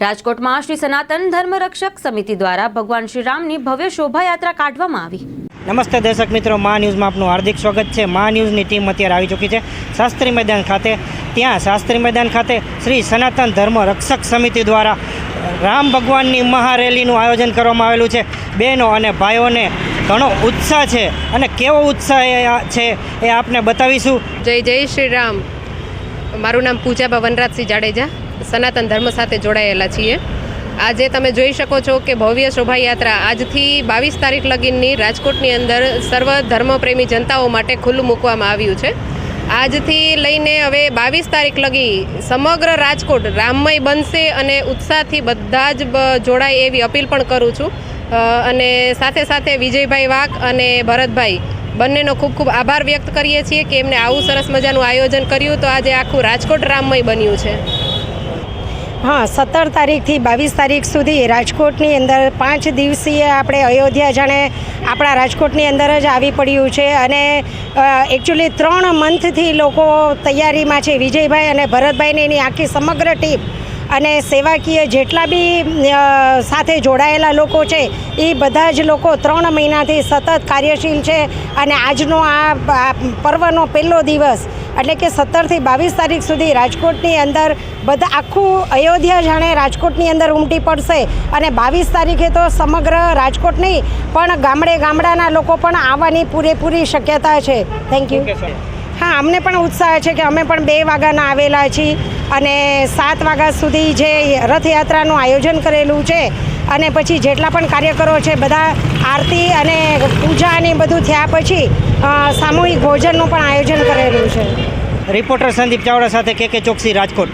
રાજકોટમાં શ્રી સનાતન ધર્મ રક્ષક સમિતિ દ્વારા ભગવાન શ્રી રામની ભવ્ય શોભાયાત્રા કાઢવામાં આવી. નમસ્તે દર્શક મિત્રો મા ન્યૂઝમાં આપનું હાર્દિક સ્વાગત છે. મા ન્યૂઝની ટીમ અત્યારે આવી ચૂકી છે. શાસ્ત્રી મેદાન ખાતે ત્યાં શાસ્ત્રી મેદાન ખાતે શ્રી સનાતન ધર્મ રક્ષક સમિતિ દ્વારા રામ ભગવાનની મહારેલીનું આયોજન કરવામાં આવેલું છે. બહેનો અને ભાઈઓને ઘણો ઉત્સાહ છે અને કેવો ઉત્સાહ એ છે એ આપને બતાવીશું. જય જય શ્રી રામ મારું નામ પૂજા ભવનરાજસિંહ જાડેજા. સનાતન ધર્મ સાથે જોડાયેલા છીએ. આજે તમે જોઈ શકો છો કે ભવ્ય શોભાયાત્રા આજથી બાવીસ તારીખ લગીનની રાજકોટની અંદર સર્વ ધર્મપ્રેમી જનતાઓ માટે ખુલ્લું મૂકવામાં આવ્યું છે. આજથી લઈને હવે બાવીસ તારીખ લગી સમગ્ર રાજકોટ રામમય બનશે અને ઉત્સાહથી બધા જ જોડાય એવી અપીલ પણ કરું છું. અને સાથે સાથે વિજયભાઈ વાઘ અને ભરતભાઈ બંનેનો ખૂબ ખૂબ આભાર વ્યક્ત કરીએ છીએ કે એમને આવું સરસ મજાનું આયોજન કર્યું. તો આજે આખું રાજકોટ રામમય બન્યું છે. હા, સત્તર તારીખથી બાવીસ તારીખ સુધી રાજકોટની અંદર પાંચ દિવસીય આપણે અયોધ્યા જાણે આપણા રાજકોટની અંદર જ આવી પડ્યું છે અને એકચ્યુઅલી ત્રણ મંથથી લોકો તૈયારીમાં છે. વિજયભાઈ અને ભરતભાઈની એની આખી સમગ્ર ટીમ અને સેવાકીય જેટલા બી સાથે જોડાયેલા લોકો છે, એ બધા જ લોકો ત્રણ મહિનાથી સતત કાર્યશીલ છે અને આજનો આ પર્વનો પહેલો દિવસ એટલે કે સત્તરથી બાવીસ તારીખ સુધી રાજકોટની અંદર બધા આખું અયોધ્યા જાણે રાજકોટની અંદર ઉમટી પડશે. અને બાવીસ તારીખે તો સમગ્ર રાજકોટ નહીં પણ ગામડે ગામડાના લોકો પણ આવવાની પૂરેપૂરી શક્યતા છે. થેન્ક યુ હા અમને પણ ઉત્સાહ છે કે અમે પણ બે વાગ્યાના આવેલા છીએ અને સાત વાગ્યા સુધી જે રથયાત્રાનું આયોજન કરેલું છે અને પછી જેટલા પણ કાર્યકરો છે, બધા આરતી અને પૂજા અને બધું થયા પછી સામૂહિક ભોજનનું પણ આયોજન કરેલું છે. રિપોર્ટર સંદીપ ચાવડા સાથે કે કે ચોકસી રાજકોટ.